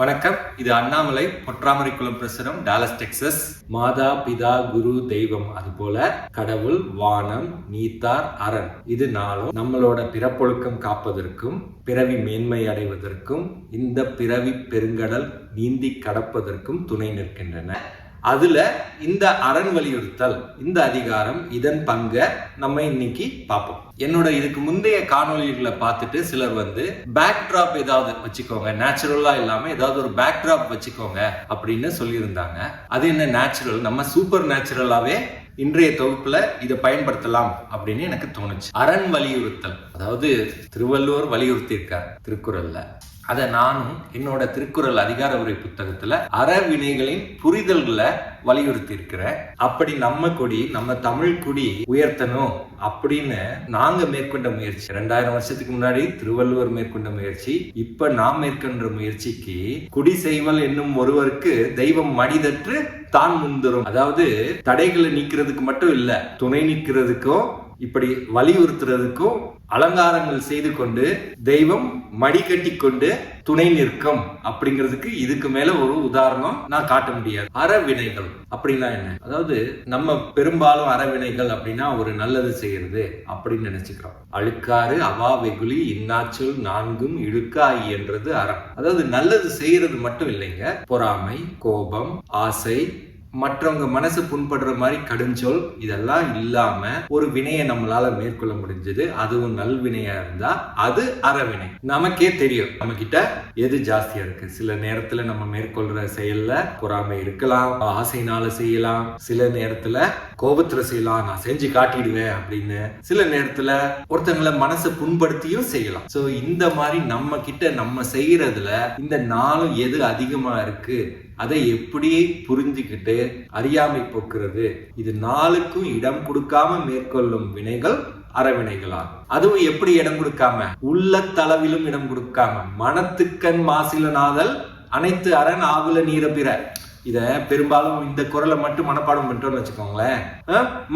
வணக்கம். இது அண்ணாமலை பொற்றாமரைக்குளம் பிரசுரம் டாலஸ் டெக்சஸ் மாதா பிதா குரு தெய்வம் அதுபோல கடவுள் வானம் நீத்தார் அரண். இது நாளும் நம்மளோட பிறப்பொழுக்கம் காப்பதற்கும் பிறவி மேன்மை அடைவதற்கும் இந்த பிறவி பெருங்கடல் நீந்தி கடப்பதற்கும் துணை நிற்கின்றன. அதில் இந்த அரண் வலியுறுத்தல் இந்த அதிகாரம் இதன் பங்கை நம்ம இன்னைக்கு பார்ப்போம். என்னோட இதுக்கு முந்தைய காணொளிகளை பார்த்துட்டு சிலர் வந்து பேக்ட்ராப் ஏதாவது வச்சுக்கோங்க நேச்சுரலா இல்லாம ஏதாவது ஒரு பேக்ட்ராப் வச்சுக்கோங்க அப்படின்னு சொல்லியிருந்தாங்க. அது என்ன நேச்சுரல் நம்ம சூப்பர் நேச்சுரலாவே இன்றைய தொகுப்புல இதை பயன்படுத்தலாம் அப்படின்னு எனக்கு தோணுச்சு. அரண் வலியுறுத்தல் அதாவது திருவள்ளுவர் வலியுறுத்தி இருக்கார் திருக்குறள்ல. அதை நானும் என்னோட திருக்குறள் அதிகார உரை புத்தகத்துல அறவினைகளின் புரிதல்களை வலியுறுத்தி இருக்கிறேன் அப்படி நம்ம கொடி நம்ம தமிழ் குடி உயர்த்தணும் அப்படின்னு நாங்க மேற்கொண்ட முயற்சி. ரெண்டாயிரம் வருஷத்துக்கு முன்னாடி திருவள்ளுவர் மேற்கொண்ட முயற்சி இப்ப நாம் மேற்கொண்ட முயற்சிக்கு குடி செய்வல் என்னும் ஒருவருக்கு தெய்வம் மடிதற்று தான் முந்தரும் அதாவது தடைகளை நீக்கிறதுக்கு மட்டும் இல்ல துணை நிற்கிறதுக்கும் இப்படி வலியுறுத்துறதுக்கும் அலங்காரங்கள் செய்து கொண்டு தெய்வம் மடி கட்டி கொண்டு துணை நிற்கும் அப்படிங்கிறதுக்கு இதுக்கு மேல ஒரு உதாரணம் நான் காட்ட முடியாது. அறவினைகள் அப்படின்னா என்ன? அதாவது நம்ம பெரும்பாலும் அறவினைகள் அப்படின்னா ஒரு நல்லது செய்யறது அப்படின்னு நினைச்சுக்கிறோம். அழுக்காறு அவா வெகுளி இன்னாச்சொல் நான்கும் இழுக்காய் என்றது அறம். அதாவது நல்லது செய்யறது மட்டும் இல்லைங்க. பொறாமை கோபம் ஆசை மற்றவங்க மனசு புண்படுற மாதிரி கடுஞ்சொல் இதெல்லாம் இல்லாம ஒரு வினையை நம்மளால மேற்கொள்ள முடிஞ்சது. அதுவும் நல்வினையா இருந்தா அது அறவினை. நமக்கே தெரியும். நம்ம கிட்ட எது ஜாஸ்தியா இருக்கு? சில நேரத்துல நம்ம மேற்கொள்ற செயல்ல பொறாமை இருக்கலாம். ஆசைனால செய்யலாம். சில நேரத்துல கோபத்துல செய்யலாம். நான் செஞ்சு காட்டிடுவேன் அப்படின்னு சில நேரத்துல ஒருத்தங்களை மனசை புண்படுத்தியும் செய்யலாம். சோ இந்த மாதிரி நம்ம கிட்ட நம்ம செய்யறதுல இந்த நாளும் எது அதிகமா இருக்கு? அதை எப்படி புரிஞ்சுக்கிட்டு அறியாமை போக்குறது. இது நாளுக்கும் இடம் கொடுக்காம மேற்கொள்ளும் வினைகள் அறவினைகளாகும் அதுவும் எப்படி இடம் கொடுக்காம? உள்ள தளவிலும் இடம் கொடுக்காம. மனத்துக்கண் மாசிலனாதல் அனைத்து அரண் ஆகுல நீர பிற இதை பெரும்பாலும் இந்த குரலை மட்டும் மனப்பாடம் பண்ணிட்டோம்னு வச்சுக்கோங்களேன்.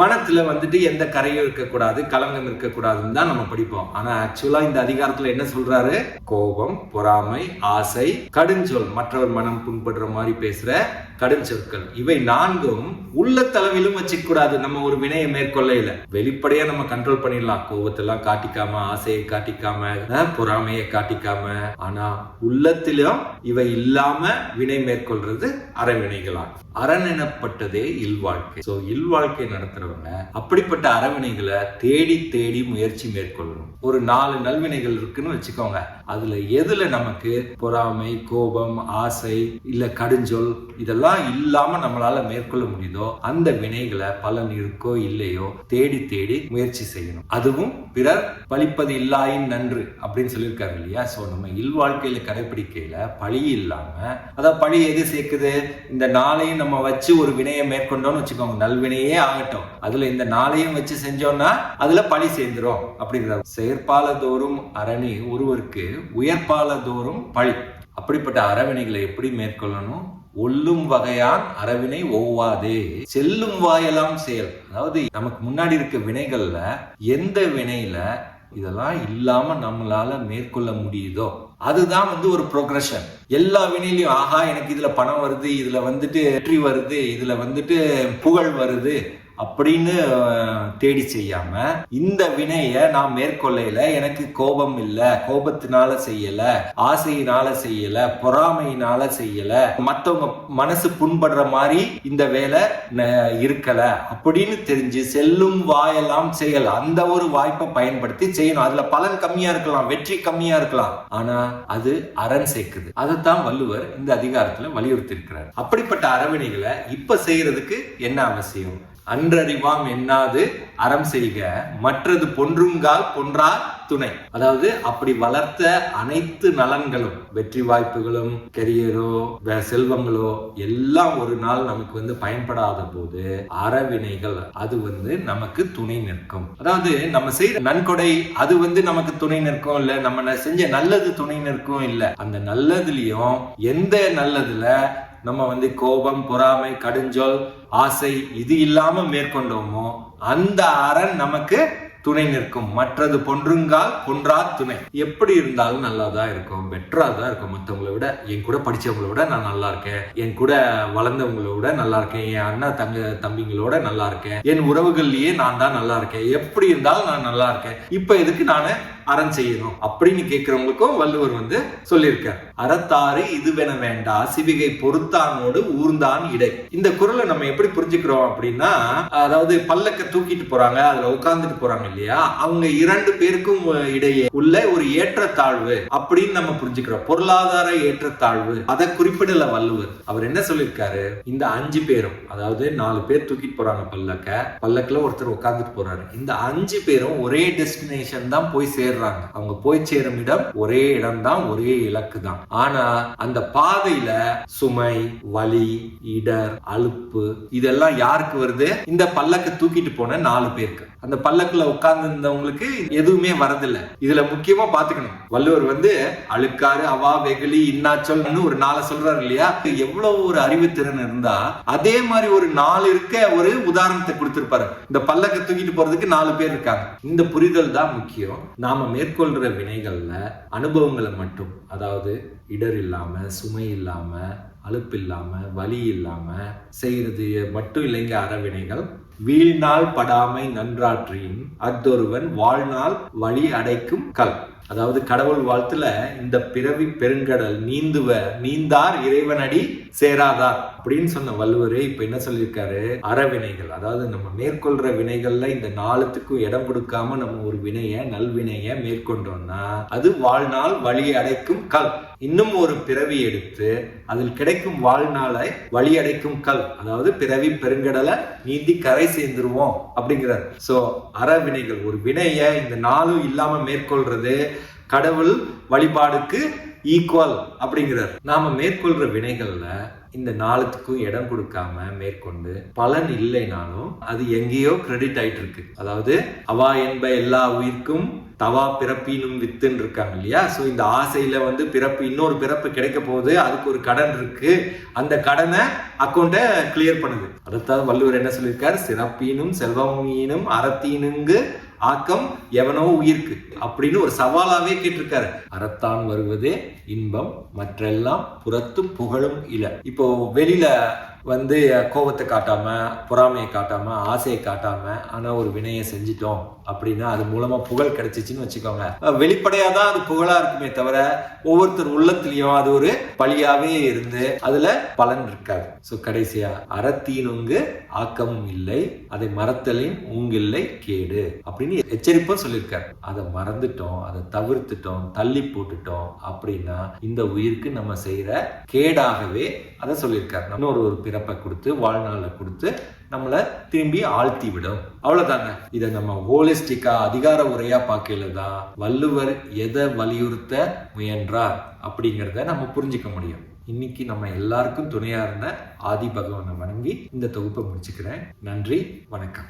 மனத்தில் மனத்துல வந்துட்டு எந்த கரையும் இருக்கக்கூடாது கலங்கம் இருக்கக்கூடாதுன்னு தான் நம்ம படிப்போம். ஆனா ஆக்சுவலா இந்த அதிகாரத்துல என்ன சொல்றாரு? கோபம் பொறாமை ஆசை கடுஞ்சொல் மற்றவர் மனம் புண்படுற மாதிரி பேசுற கடும் சொற்கள். இவை நான்கும் உள்ள தளவிலும் வச்சுக்கூடாது. நம்ம ஒரு வினையை மேற்கொள்ளையில. வெளிப்படையா நம்ம கண்ட்ரோல் பண்ணிடலாம். கோபத்தெல்லாம் காட்டிக்காம ஆசையை காட்டிக்காம பொறாமையை காட்டிக்காம. ஆனா உள்ளத்திலும் இவை இல்லாம வினை மேற்கொள்றது அறவினைகளாம் அரண் எனப்பட்டதே இல்வாழ்க்கை. சோ இல்வாழ்க்கை நடத்துறவங்க அப்படிப்பட்ட அறவினைகளை தேடி தேடி முயற்சி மேற்கொள்ளணும். ஒரு நாலு நல்வினைகள் இருக்குன்னு வச்சுக்கோங்க. அதுல எதுல நமக்கு பொறாமை கோபம் ஆசை இல்ல கடுஞ்சொல் இதெல்லாம் இல்லாம நம்மளால மேற்கொள்ள முடியுதோ அந்த வினைகளை பலன் இருக்கோ இல்லையோ தேடி தேடி முயற்சி செய்யணும். அதுவும் பிறர் பழிப்பது இல்லாயின் நன்று அப்படின்னு சொல்லியிருக்காரு இல்லையா? ஸோ நம்ம இல்வாழ்க்கையில கடைபிடிக்கையில பழி இல்லாம அதாவது பழி எது சேர்க்குது? இந்த நாளையும் நம்ம வச்சு ஒரு வினையை மேற்கொண்டோம்னு வச்சுக்கோங்க. நல்வினையே ஆகட்டும். அதுல இந்த நாளையும் வச்சு செஞ்சோம்னா அதுல பழி சேர்ந்துரும் அப்படிங்கிற செயற்பாலதோறும் அரணி ஒருவருக்கு உயர்பாலதோறும் பழி. அப்படிப்பட்ட அறவினைகளை எப்படி மேற்கொள்ளணும்? ஒல்லும் வகையான் அறவினை ஒவ்வாதே. செல்லும் வாயெல்லாம் செயல். அதாவது நமக்கு முன்னாடி இருக்க வினைகள்ல எந்த வினையில இதெல்லாம் இல்லாம நம்மளால மேற்கொள்ள முடியுதோ? அதுதான் வந்து ஒரு ப்ரோக்ரஷன் எல்லா வினையிலையும் ஆஹா எனக்கு இதுல பணம் வருது இதுல வந்துட்டு வெற்றி வருது இதுல வந்துட்டு புகழ் வருது. அப்படின்னு தேடி செய்யாம இந்த வினைய நான் மேற்கொள்ளையில எனக்கு கோபம் இல்ல கோபத்தினால செய்யல ஆசையினால செய்யல பொறாமையினால செய்யல மத்தவங்க மனசு புண்படுற மாதிரி இந்த வேலை ந- இருக்கல அப்படின்னு தெரிஞ்சு செல்லும் வாயெல்லாம் செயல் அந்த ஒரு வாய்ப்பை பயன்படுத்தி செய்யணும். அதுல பலன் கம்மியா இருக்கலாம் வெற்றி கம்மியா இருக்கலாம். ஆனா அது அரண் சேர்க்குது. அதைத்தான் வள்ளுவர் இந்த அதிகாரத்துல வலியுறுத்தி இருக்கிறார் அப்படிப்பட்ட அரவணைகளை இப்ப செய்யறதுக்கு என்ன அவசியம்? அன்றறிவாம் என்னாது அறம் செய்க மற்றது பொன்றுங்கால் பொன்றார் துணை. அதாவது அப்படி வளர்த்த அனைத்து நலன்களும் வெற்றி வாய்ப்புகளும் கெரியரோ வே- செல்வங்களோ எல்லாம் ஒரு நாள் நமக்கு வந்து பயன்படாத போது அறவினைகள் அது வந்து நமக்கு துணை நிற்கும். அதாவது நம்ம செய்யற நன்கொடை அது வந்து நமக்கு துணை நிற்கும் இல்ல நம்ம செஞ்ச நல்லது துணை நிற்கும் இல்ல. அந்த நல்லதுலயும் எந்த நல்லதுல நம்ம வந்து கோபம் பொறாமை கடுஞ்சொல் ஆசை இது இல்லாம மேற்கொண்டோமோ அந்த அரண் நமக்கு துணை நிற்கும். மற்றது பொன்றுங்கால் பொன்றா துணை. எப்படி இருந்தாலும் நல்லா தான் இருக்கும். பெட்டரா தான் இருக்கும். மற்றவங்களை விட என் கூட படிச்சவங்கள விட நான் நல்லா இருக்கேன். என் கூட வளர்ந்தவங்கள விட நல்லா இருக்கேன். என் அண்ணா தங்க தம்பிங்களோட நல்லா இருக்கேன். என் உறவுகள்லயே நான் தான் நல்லா இருக்கேன். எப்படி இருந்தாலும் நான் நல்லா இருக்கேன். இப்ப எதுக்கு நான் அறம் செய்யணும் அப்படின்னு கேட்கிறவங்களுக்கும் வள்ளுவர் வந்து சொல்லியிருக்கார். அறத்தாறு இதுவென வேண்டா சிவிகை பொறுத்தானோடு ஊர்ந்தான் இடை. இந்த குரலை நம்ம எப்படி புரிஞ்சுக்கிறோம் அப்படின்னா அதாவது பல்லக்க தூக்கிட்டு போறாங்க அதுல உட்கார்ந்துட்டு போறாங்க இல்லையா? அவங்க இரண்டு பேருக்கும் இடையே உள்ள ஒரு ஏற்றத்தாழ்வு அப்படின்னு நம்ம புரிஞ்சுக்கிறோம். பொருளாதார ஏற்றத்தாழ்வு. அதை குறிப்பிடல வள்ளுவர். அவர் என்ன சொல்லியிருக்காரு? இந்த அஞ்சு பேரும் அதாவது நாலு பேர் தூக்கிட்டு போறாங்க பல்லக்க பல்லக்கில் ஒருத்தர் உட்கார்ந்துட்டு போறாரு. இந்த அஞ்சு பேரும் ஒரே டெஸ்டினேஷன் தான் போய் சேர்றாங்க. அவங்க போய் சேரும் இடம் ஒரே இடம் தான் ஒரே இலக்கு தான் ஆனா அந்த பாதையில சுமை வலி இடர் அலுப்பு இதெல்லாம் யாருக்கு வருது? இந்த பல்லக்க தூக்கிட்டு போன நாலு பேருக்கு. அந்த பல்லக்குல உட்கார்ந்து இருந்தவங்களுக்கு எதுவுமே வரதில்ல. இதுல முக்கியமா பாத்துக்கணும். வள்ளுவர் வந்து அழுக்காறு அவா வெகுளி இன்னாச்சொல்னு ஒரு நாளை சொல்றாரு இல்லையா? எவ்வளவு ஒரு அறிவுத்திறன் இருந்தா அதே மாதிரி ஒரு நாலு இருக்க ஒரு உதாரணத்தை கொடுத்திருப்பாரு. இந்த பல்லக்க தூக்கிட்டு போறதுக்கு நாலு பேர் இருக்காங்க. இந்த புரிதல் தான் முக்கியம். நாம மேற்கொள்கிற வினைகளில் அனுபவங்களை மட்டும் அதாவது இடர் இல்லாமல் சுமை இல்லாமல் அலுப்பு இல்லாமல் வலி இல்லாமல் செய்கிறது மட்டும் இல்லைங்க அறவினைகள் வீழ்நாள் படாமை நன்றாற்றின் அத்தொருவன் வாழ்நாள் வழி அடைக்கும் கல். அதாவது கடவுள் வாழ்த்துல இந்த பிறவி பெருங்கடல் நீந்துவ நீந்தார் இறைவனடி சேராதார் அப்படின்னு சொன்ன வள்ளுவரே இப்ப என்ன சொல்லியிருக்காரு? அறவினைகள். அதாவது நம்ம மேற்கொள்ற வினைகள்ல இந்த நாளத்துக்கும் இடம் கொடுக்காம நம்ம ஒரு வினைய நல்வினைய மேற்கொண்டோம்னா அது வாழ்நாள் வழி அடைக்கும் கல். இன்னும் ஒரு பிறவி எடுத்து அதில் கிடைக்கும் வாழ்நாளை வழி அடைக்கும் கல். அதாவது பிறவி பெருங்கடலை நீந்தி கரை சேர்ந்துருவோம் அப்படிங்கிறார். சோ அறவினைகள். ஒரு வினைய இந்த நாளும் இல்லாம மேற்கொள்றது கடவுள் வழிபாடுக்கு ஈக்குவல் அப்படிங்கிறார். நாம மேற்கொள்ற வினைகள்ல இந்த நாளுத்துக்கும் இடம் கொடுக்காம மேற்கொண்டு பலன் இல்லைனாலும் அது எங்கேயோ கிரெடிட் ஆயிட்டு இருக்கு அதாவது அவா என்ப எல்லா உயிர்க்கும் தவா பிறப்பினும் வித்துன்னு இருக்காங்க இல்லையா? ஸோ இந்த ஆசையில வந்து பிறப்பு இன்னொரு பிறப்பு கிடைக்க போகுது அதுக்கு ஒரு கடன் இருக்கு. அந்த கடனை அக்கௌண்ட்டை கிளியர் பண்ணுது. அடுத்தாவது வள்ளுவர் என்ன சொல்லியிருக்காரு? சிறப்பீனும் செல்வமீனும் அறத்தீனுங்கு ஆக்கம் எவனோ உயிர்க்கு அப்படின்னு ஒரு சவாலாவே கேட்டிருக்காரு. அறத்தான் வருவதே இன்பம் மற்றெல்லாம் புறத்தும் புகழும் இல. இப்போ வெளியில வந்து கோபத்தை காட்டாமல் பொறாமையை காட்டாமல் ஆசையை காட்டாமல் ஆனால் ஒரு வினையை செஞ்சிட்டோம் அப்படின்னா அது மூலமாக புகழ் கிடைச்சிச்சின்னு வச்சுக்கோங்க. வெளிப்படையாக தான் அது புகழாக இருக்குமே தவிர ஒவ்வொருத்தர் உள்ளத்துலேயும் அது ஒரு பழியாவே இருந்து அதில் பலன் இருக்காது. ஸோ கடைசியா அறத்தீனுங்கு ஆக்கமும் இல்லை அதை மறத்தலின் ஊங்கில்லை கேடு அப்படின்னு எச்சரிப்பும் சொல்லியிருக்காரு. அதை மறந்துட்டோம் அதை தவிர்த்துட்டோம் தள்ளி போட்டுட்டோம் அப்படின்னா இந்த உயிருக்கு நம்ம செய்கிற கேடாகவே அதை சொல்லியிருக்காரு. இன்னொரு ஒரு இறப்பை கொடுத்து வாழ்நாளை கொடுத்து நம்மளை திரும்பி ஆழ்த்தி விடும். அவ்வளவுதாங்க. இதை நம்ம ஹோலிஸ்டிக்கா அதிகார உரையா பார்க்கல தான் வள்ளுவர் எதை வலியுறுத்த முயன்றார் அப்படிங்கிறத நம்ம புரிஞ்சுக்க முடியும். இன்னைக்கு நம்ம எல்லாருக்கும் துணையா இருந்த ஆதி பகவானை வணங்கி இந்த தொகுப்பை முடிச்சுக்கிறேன். நன்றி வணக்கம்.